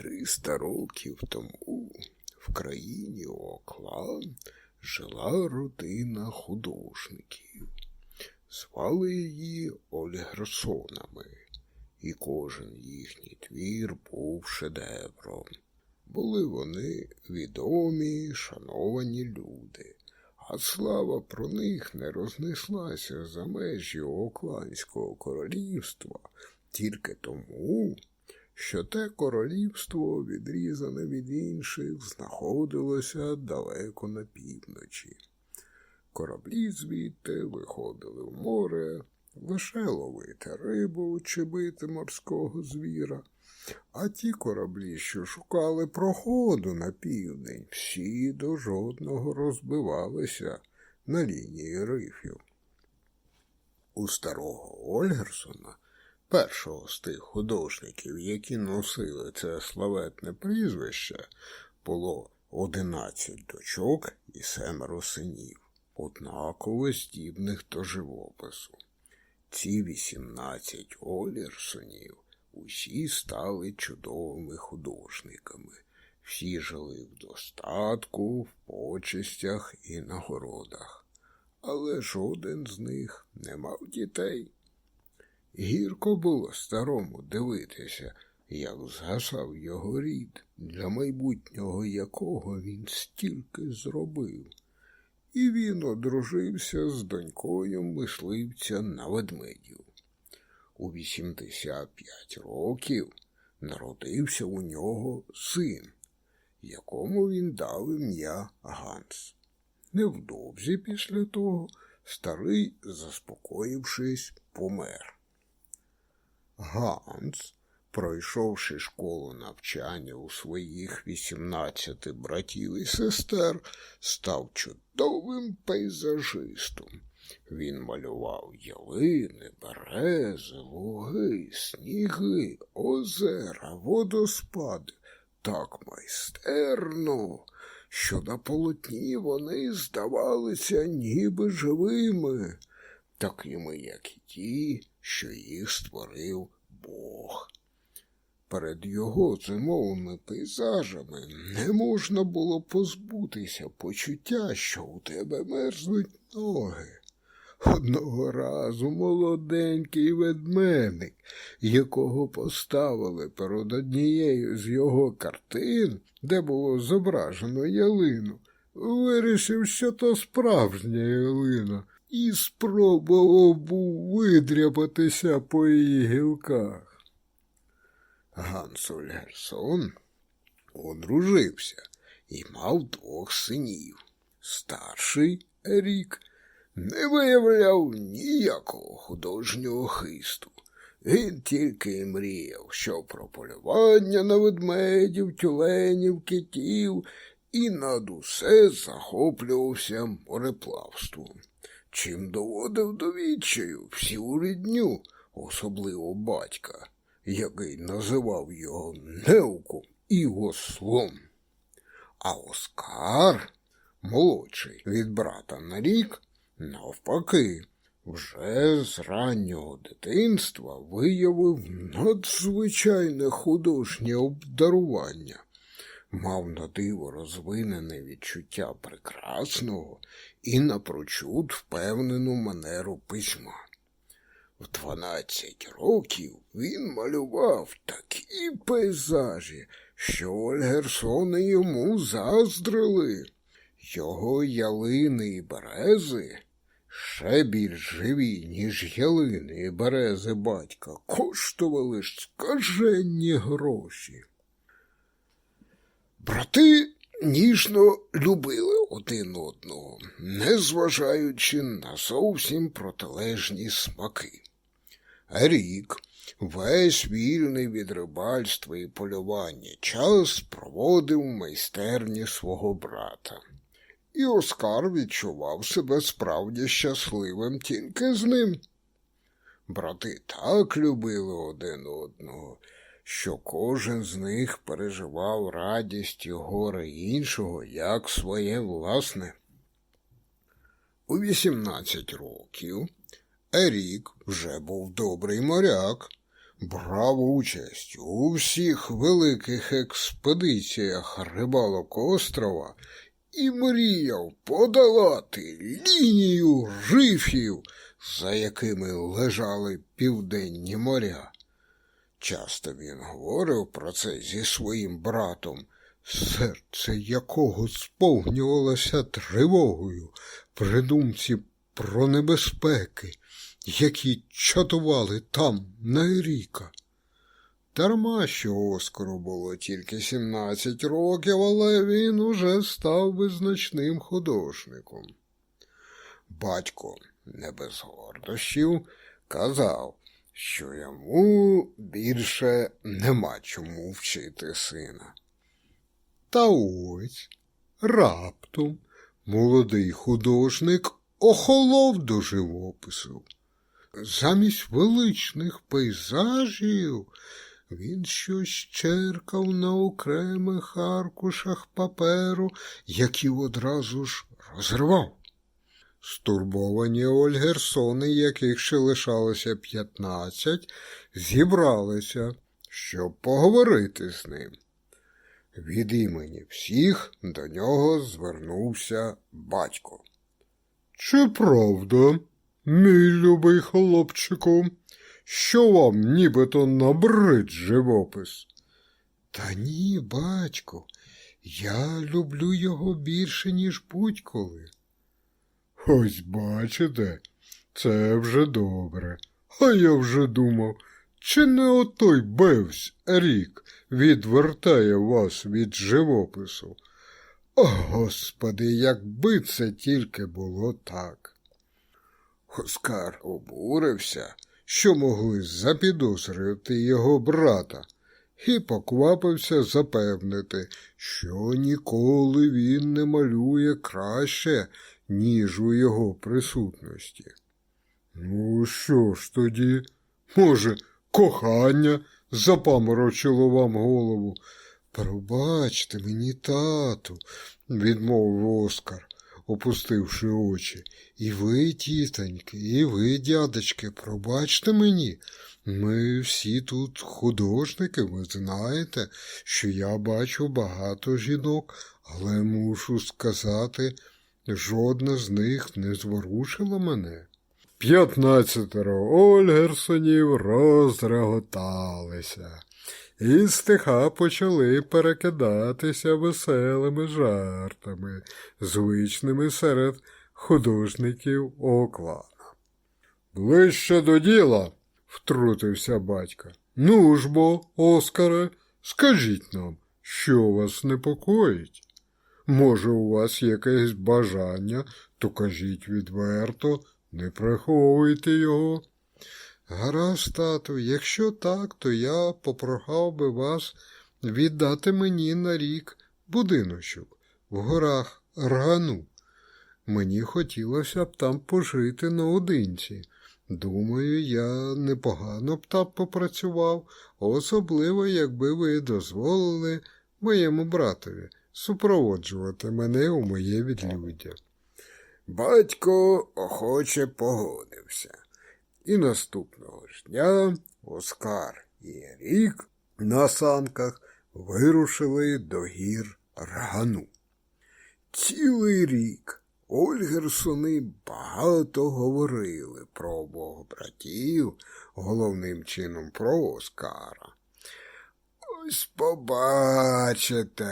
Триста років тому в країні Оклан жила родина художників. Звали її Ольгерсонами, і кожен їхній твір був шедевром. Були вони відомі, шановані люди, а слава про них не рознеслася за межі Окланського королівства тільки тому, що те королівство, відрізане від інших, знаходилося далеко на півночі. Кораблі звідти виходили в море лише ловити рибу чи бити морського звіра, а ті кораблі, що шукали проходу на південь, всі до жодного розбивалися на лінії рифів. У старого Ольгерсона першого з тих художників, які носили це славетне прізвище, було одинадцять дочок і семеро синів, однаково здібних до живопису. Ці вісімнадцять Олірсонів усі стали чудовими художниками, всі жили в достатку, в почестях і нагородах, але жоден з них не мав дітей. Гірко було старому дивитися, як згасав його рід, для майбутнього якого він стільки зробив. І він одружився з донькою мисливця на ведмедів. У 85 років народився у нього син, якому він дав ім'я Ганс. Невдовзі після того старий, заспокоївшись, помер. Ганс, пройшовши школу навчання у своїх 18 братів і сестер, став чудовим пейзажистом. Він малював ялини, берези, луги, сніги, озера, водоспади так майстерно, що на полотні вони здавалися ніби живими, такими, як і ті, що їх створив Бог. Перед його зимовими пейзажами не можна було позбутися почуття, що у тебе мерзнуть ноги. Одного разу молоденький ведмедик, якого поставили перед однією з його картин, де було зображено ялину, вирішив, що то справжня ялина, і спробував був видряпатися по її гілках. Ганс Ольгерсон одружився і мав двох синів. Старший рік не виявляв ніякого художнього хисту. Він тільки мріяв, що про полювання на ведмедів, тюленів, китів і над усе захоплювався мореплавством, чим доводив до відчаю всю рідню, особливо батька, який називав його неуком і ослом. А Оскар, молодший від брата на рік, Навпаки, вже з раннього дитинства виявив надзвичайне художнє обдарування, мав на диво розвинене відчуття прекрасного і напрочуд впевнену манеру письма. В дванадцять років він малював такі пейзажі, що Ольгерсони йому заздрили. Його ялини і берези ще більш живі, ніж ялини і берези батька, коштували ж скаженні гроші. Брати ніжно любили один одного, незважаючи на зовсім протилежні смаки. Рік, весь вільний від рибальства і полювання, час проводив майстерні свого брата і Оскар відчував себе справді щасливим тільки з ним. Брати так любили один одного, що кожен з них переживав радість і горе іншого, як своє власне. У 18 років Ерік вже був добрий моряк, брав участь у всіх великих експедиціях рибалок острова і мріяв подолати лінію рифів, за якими лежали південні моря. Часто він говорив про це зі своїм братом, серце якого сповнювалося тривогою при думці про небезпеки, які чатували там на ріка. Дарма, що Оскару було тільки 17 років, але він уже став визначним художником. Батько, не без гордощів, казав, що йому більше нема чому вчити сина. Та ось раптом молодий художник охолов до живопису. Замість величних пейзажів він щось черкав на окремих аркушах паперу, які одразу ж розривав. Стурбовані Ольгерсони, яких ще лишалося п'ятнадцять, зібралися, щоб поговорити з ним. Від імені всіх до нього звернувся батько. Чи правда, мій любий хлопчику, що вам нібито набрид живопис? Та ні, батько, я люблю його більше, ніж будь-коли. Ось бачите, це вже добре. А я вже думав, чи не отой бевсь рік відвертає вас від живопису. О, Господи, якби це тільки було так. Оскар обурився, що могли запідозрити його брата, і поквапився запевнити, що ніколи він не малює краще, ніж у його присутності. Ну, що ж тоді? Може, кохання запаморочило вам голову? Пробачте мені, тату, відмовив Оскар, опустивши очі. І ви, тітоньки, і ви, дядечки, пробачте мені. Ми всі тут художники, ви знаєте, що я бачу багато жінок, але мушу сказати, жодна з них не зворушила мене. П'ятнадцятеро Ольгерсонів розреготалися, і стиха почали перекидатися веселими жартами, звичними серед художників Оклана. Ближче до діла, втрутився батько. Ну ж бо, Оскаре, скажіть нам, що вас непокоїть? Може, у вас якесь бажання, то кажіть відверто, не приховуйте його. Гаразд, тату, якщо так, то я попрохав би вас віддати мені на рік будиночок в горах Ргану. Мені хотілося б там пожити наодинці. Думаю, я непогано б там попрацював, особливо, якби ви дозволили моєму братові супроводжувати мене у моє відлюддя. Батько охоче погодився. І наступного ж дня Оскар і Рік на санках вирушили до гір Рагану. Цілий рік Ольгерсони багато говорили про обох братів, головним чином про Оскара. Ось побачите,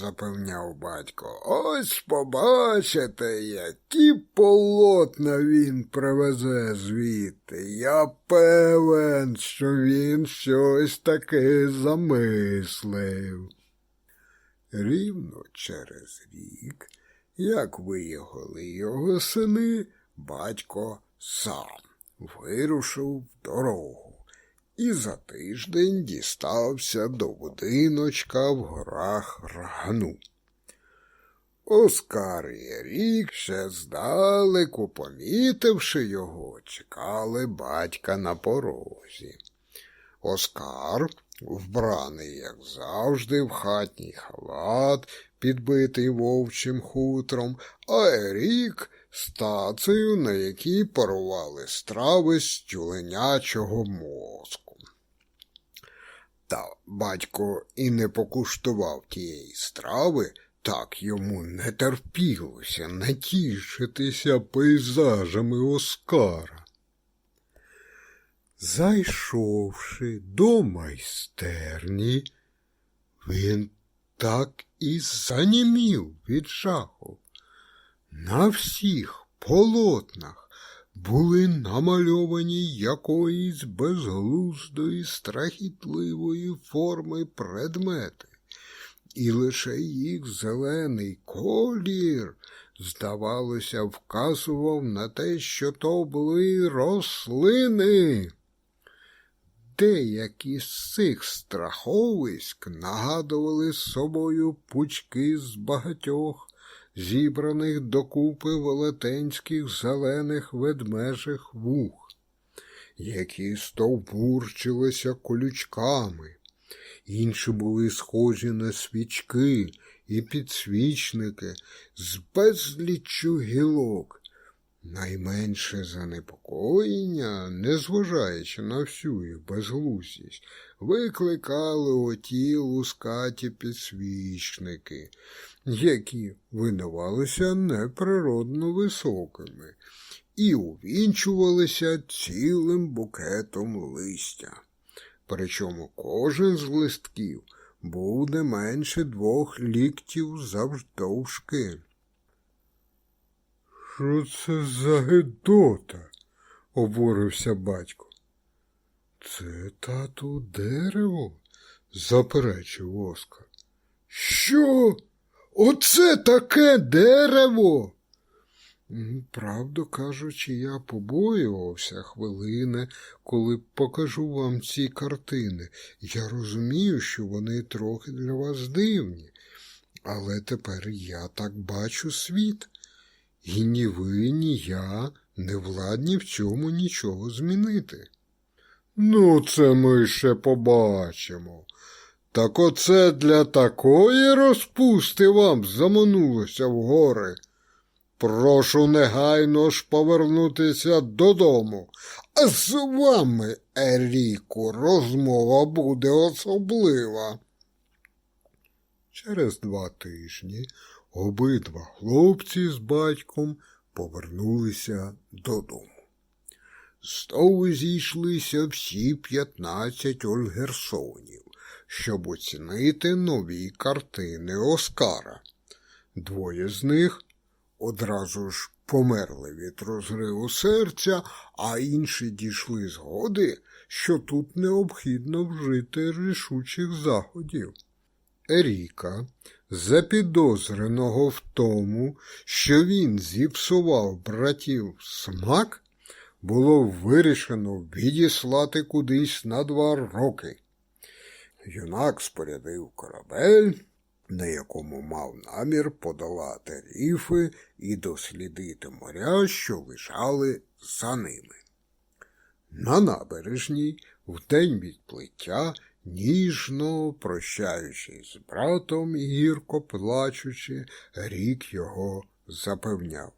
запевняв батько, ось побачите, які полотна він привезе звідти. Я певен, що він щось таке замислив. Рівно через рік, як виїхали його сини, батько сам вирушив в дорогу і за тиждень дістався до будиночка в горах Рагану. Оскар і рік ще здалеку, помітивши його, чекали батька на порозі. Оскар, вбраний, як завжди, в хатній халат, підбитий вовчим хутром, а Ерік з тацею, на якій парували страви з тюленячого мозку. Та батько і не покуштував тієї страви, так йому не терпілося натішитися пейзажами Оскара. Зайшовши до майстерні, він так і занімів від жаху. На всіх полотнах були намальовані якоїсь безглуздої, страхітливої форми предмети, і лише їх зелений колір, здавалося, вказував на те, що то були рослини. Деякі з цих страховиськ нагадували собою пучки з багатьох зібраних докупи велетенських зелених ведмежих вух, які стовбурчилися колючками. Інші були схожі на свічки і підсвічники з безліччю гілок. Найменше занепокоєння, незважаючи на всю їх безглуздість, викликали оті лускаті підсвічники, які видавалися неприродно високими і увінчувалися цілим букетом листя. Причому кожен з листків був не менше двох ліктів завдовжки. Що це за гидота? обурився батько. Це тату дерево, заперечив Оскар. Що? Оце таке дерево? Правду кажучи, я побоювався хвилини, коли покажу вам ці картини. Я розумію, що вони трохи для вас дивні, але тепер я так бачу світ. І ні ви, ні я не владні в цьому нічого змінити. Ну, це ми ще побачимо. Так оце для такої розпусти вам заманулося в гори. Прошу негайно ж повернутися додому, а з вами, Еріку, розмова буде особлива. Через два тижні обидва хлопці з батьком повернулися додому. Знову зійшлися всі п'ятнадцять ольгерсонів, щоб оцінити нові картини Оскара. Двоє з них одразу ж померли від розриву серця, а інші дійшли згоди, що тут необхідно вжити рішучих заходів. Еріка, запідозреного в тому, що він зіпсував братів смак, було вирішено відіслати кудись на два роки. Юнак спорядив корабель, на якому мав намір подолати ріфи і дослідити моря, що лежали за ними. На набережній, в день відплиття, ніжно прощаючись з братом і гірко плачучи, рік його запевняв.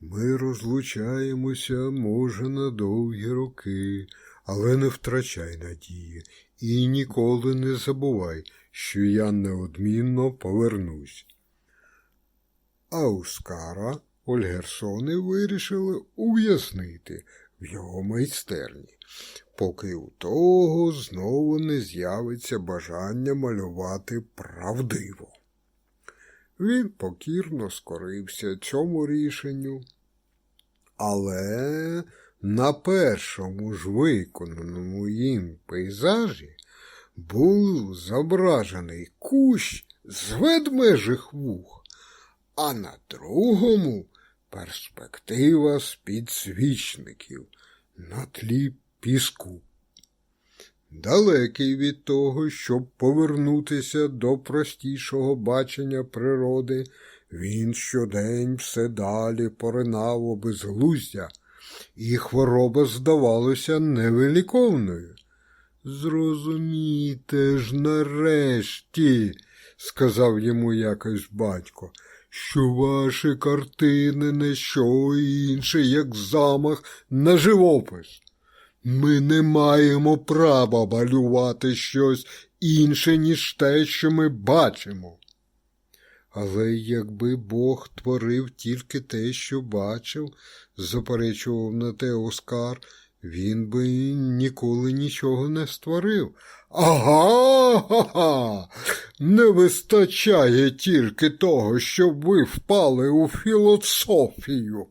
Ми розлучаємося, може, на довгі роки, але не втрачай надії і ніколи не забувай, що я неодмінно повернусь. А Ускара Ольгерсони вирішили ув'язнити в його майстерні, поки у того знову не з'явиться бажання малювати правдиво. Він покірно скорився цьому рішенню, але на першому ж виконаному їм пейзажі був зображений кущ з ведмежих вух, а на другому перспектива з підсвічників на тлі піску. Далекий від того, щоб повернутися до простішого бачення природи, він щодень все далі поринав у безглуздя, і хвороба здавалася невиліковною. Зрозумійте ж нарешті, сказав йому якось батько, що ваші картини не що інше, як замах на живопис. Ми не маємо права малювати щось інше, ніж те, що ми бачимо. Але якби Бог творив тільки те, що бачив, заперечував на те Оскар, він би ніколи нічого не створив. Ага, ага, не вистачає тільки того, щоб ви впали у філософію.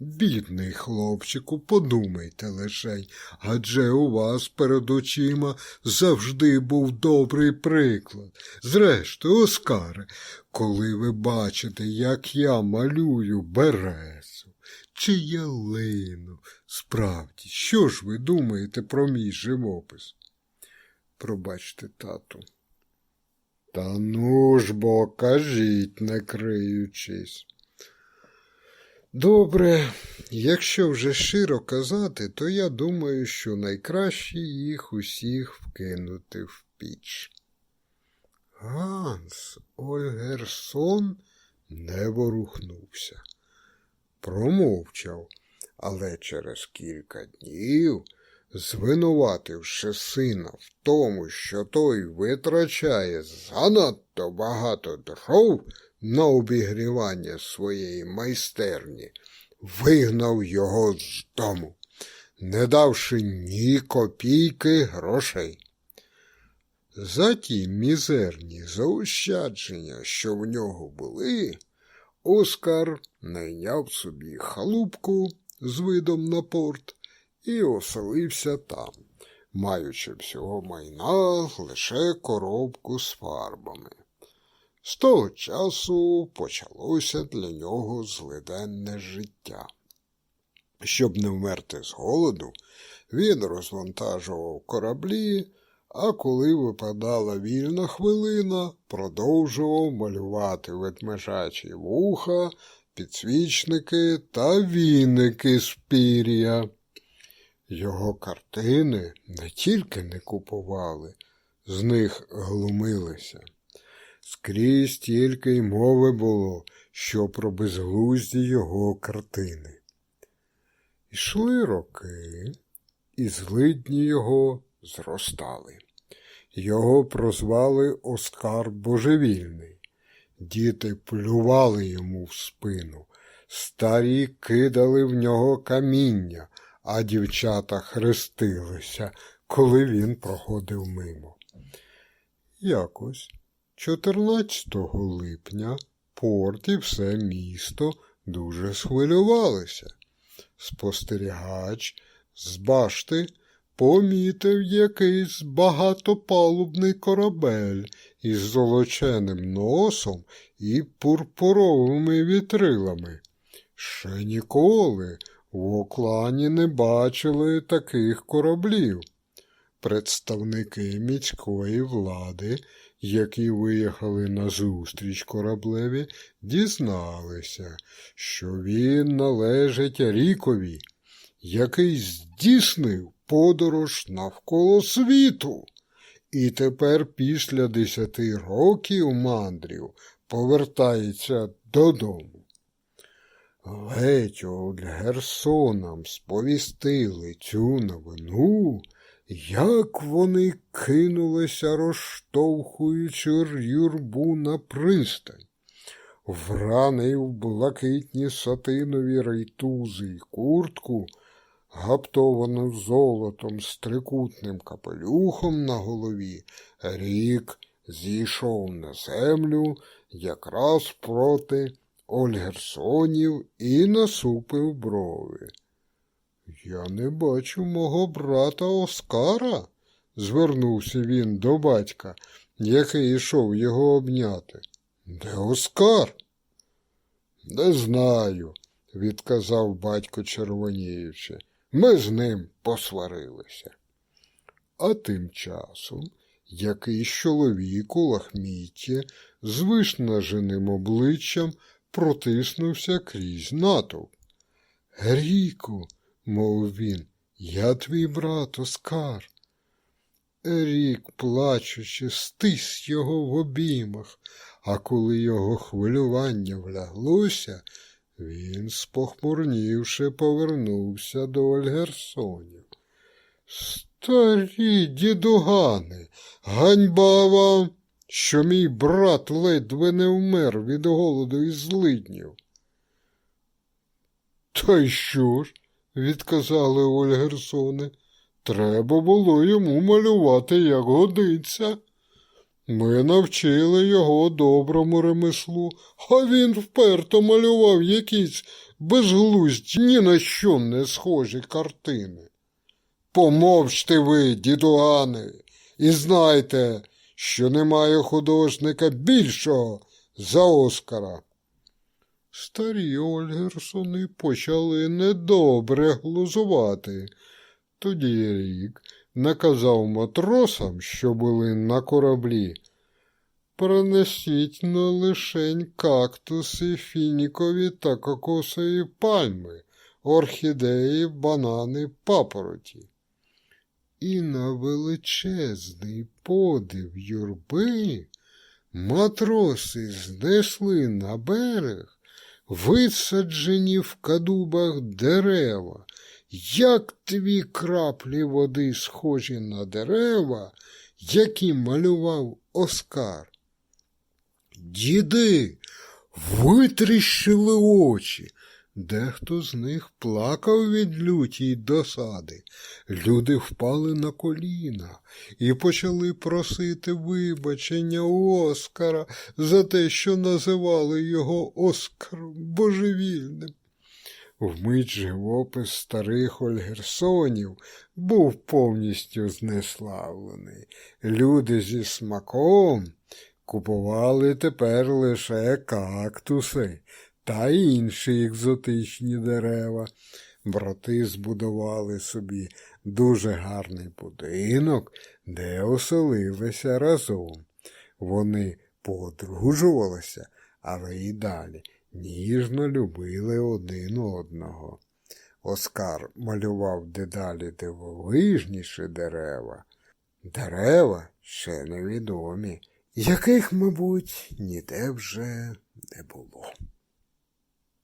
Бідний хлопчику, подумайте лишень, адже у вас перед очима завжди був добрий приклад. Зрештою, Оскаре, коли ви бачите, як я малюю березу чи ялину, справді, що ж ви думаєте про мій живопис? Пробачте, тату. Та ну ж бо, кажіть, не криючись. Добре, якщо вже щиро казати, то я думаю, що найкраще їх усіх вкинути в піч. Ганс Ольгерсон не ворухнувся, промовчав, але через кілька днів, звинувативши сина в тому, що той витрачає занадто багато дров, на обігрівання своєї майстерні, вигнав його з дому, не давши ні копійки грошей. За ті мізерні заощадження, що в нього були, Оскар найняв собі халупку з видом на порт і оселився там, маючи всього майна лише коробку з фарбами. З того часу почалося для нього злиденне життя. Щоб не вмерти з голоду, він розвантажував кораблі, а коли випадала вільна хвилина, продовжував малювати ведмежачі вуха, підсвічники та віники з пір'я. Його картини не тільки не купували, з них глумилися. Скрізь тільки й мови було, що про безглузді його картини. Ішли роки, і злидні його зростали. Його прозвали Оскар Божевільний. Діти плювали йому в спину, старі кидали в нього каміння, а дівчата хрестилися, коли він проходив мимо. Якось 14 липня порт і все місто дуже схвилювалися. Спостерігач з башти помітив якийсь багатопалубний корабель із золоченим носом і пурпуровими вітрилами. Ще ніколи в оклані не бачили таких кораблів. Представники міської влади які виїхали на зустріч кораблеві, дізналися, що він належить Рікові, який здійснив подорож навколо світу. І тепер після десяти років мандрів повертається додому. Ледь Герсонам сповістили цю новину, як вони кинулися, розштовхуючи юрбу на пристань, враний в блакитні сатинові рейтузи й куртку, гаптовану золотом з трикутним капелюхом на голові, рік зійшов на землю якраз проти Ольгерсонів і насупив брови. Я не бачу мого брата Оскара, звернувся він до батька, який йшов його обняти. Де Оскар? Не знаю, відказав батько червоніючи. Ми з ним посварилися. А тим часом якийсь чоловік у лахмітті з виснаженим обличчям протиснувся крізь натовп. Гріку, мовив він, я твій брат Оскар. Рік, плачучи, стис його в обіймах, а коли його хвилювання вляглося, він, спохмурнівши, повернувся до Ольгерсонів. Старі дідугани, ганьба вам, що мій брат ледве не вмер від голоду і злиднів. Та й що ж, відказали Ольгерсони, треба було йому малювати, як годиться. Ми навчили його доброму ремеслу, а він вперто малював якісь безглузді, ні на що не схожі картини. Помовчте ви, дідугани, і знайте, що немає художника більшого за Оскара. Старі Ольгерсони почали недобре глузувати. Тоді рік наказав матросам, що були на кораблі, Принесіть на лишень кактуси, фінікові та кокосові пальми, орхідеї, банани, папороті. І на величезний подив юрби матроси знесли на берег висаджені в кадубах дерева, як дві краплі води схожі на дерева, які малював Оскар. Діди витріщили очі. Дехто з них плакав від люті й досади. Люди впали на коліна і почали просити вибачення у Оскара за те, що називали його Оскаром божевільним. Вмить живопис старих Ольгерсонів був повністю знеславлений. Люди зі смаком купували тепер лише кактуси та інші екзотичні дерева. Брати збудували собі дуже гарний будинок, де оселилися разом. Вони поодружувалися, але й далі ніжно любили один одного. Оскар малював дедалі дивовижніші дерева. Дерева ще невідомі, яких, мабуть, ніде вже не було.